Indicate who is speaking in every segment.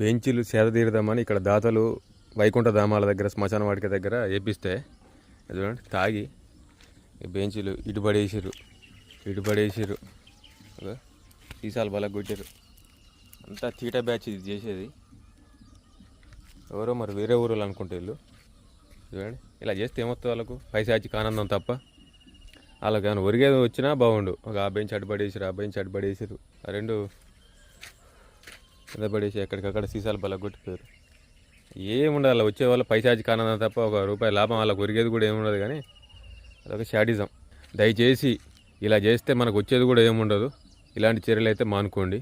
Speaker 1: బెంచీలు సేదతీరుదామని ఇక్కడ దాతలు వైకుంఠ ధామాల దగ్గర శ్మశాన వాటిక దగ్గర వేపిస్తే చూడండి తాగి ఈ బెంచీలు ఇటు పడేసిర్రు సీసాలు బల కొట్టారు అంతా తీట బ్యాచ్ ఇది చేసేది. ఎవరో మరి వేరే ఊరు అనుకుంటే వీళ్ళు. చూడండి ఇలా చేస్తే ఏమొస్తుంది వాళ్ళకు? పైసాచి ఆనందం తప్ప. వాళ్ళకి ఏమైనా ఒరిగేది వచ్చినా బాగుండు. ఒక ఆ బెంచ్ అడ్డుపడేసారు పడేసిరు ఆ బెంచ్ అడ్డుపడేసారు ఆ రెండు కింద పడేసి ఎక్కడికక్కడ సీసాలు బల కొట్టిపోయారు ఏముండదు అలా వచ్చే వాళ్ళ పైసాచికి ఆనందం తప్ప ఒక రూపాయి లాభం అలా కొరిగేది కూడా ఏముండదు కానీ అదొక షాడిజం దయచేసి ఇలా చేస్తే మనకు వచ్చేది కూడా ఏముండదు. ఇలాంటి చర్యలు అయితే మానుకోండి.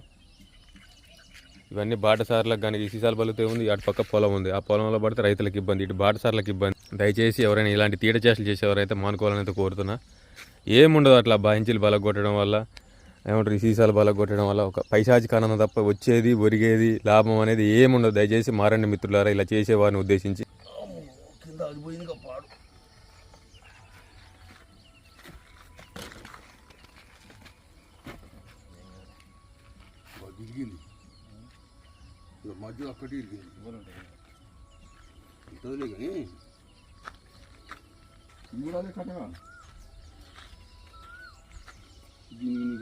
Speaker 1: ఇవన్నీ బాటసార్లకు కానీ ఈ సీసాల ఉంది అటు పక్క పొలం ఉంది. ఆ పొలంలో పడితే రైతులకు ఇబ్బంది ఇటు బాటసార్లకు ఇబ్బంది. దయచేసి ఎవరైనా ఇలాంటి తీట చేష్టలు చేసేవారైతే మానుకోవాలని అయితే కోరుతున్నా. ఏముండదు అట్లా బాయించీలు బలగొట్టడం వల్ల. ఏమంటారు ఈ సీసాలు బలగొట్టడం వల్ల ఒక పైశాచిక ఆనందం తప్ప వచ్చేది ఒరిగేది లాభం అనేది ఏముండదు. దయచేసి మారండి మిత్రులారా ఇలా చేసేవారిని ఉద్దేశించి.
Speaker 2: ఇరిగింది మధ్య ఒక్కటి ఇరిగింది అంతలే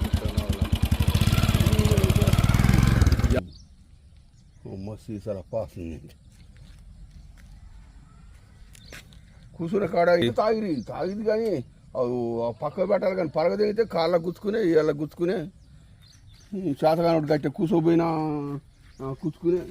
Speaker 2: మస్తు సరే పాస్ కూర్చున్న కాడ తాగిరి తాగింది కానీ అవి పక్క పెట్టాలి కానీ పరగదైతే కాళ్ళ గుచ్చుకునే ఇళ్ళ గుచ్చుకునే చేతగానోడు గట్టి కూర్చోపోయినా కూర్చుకునే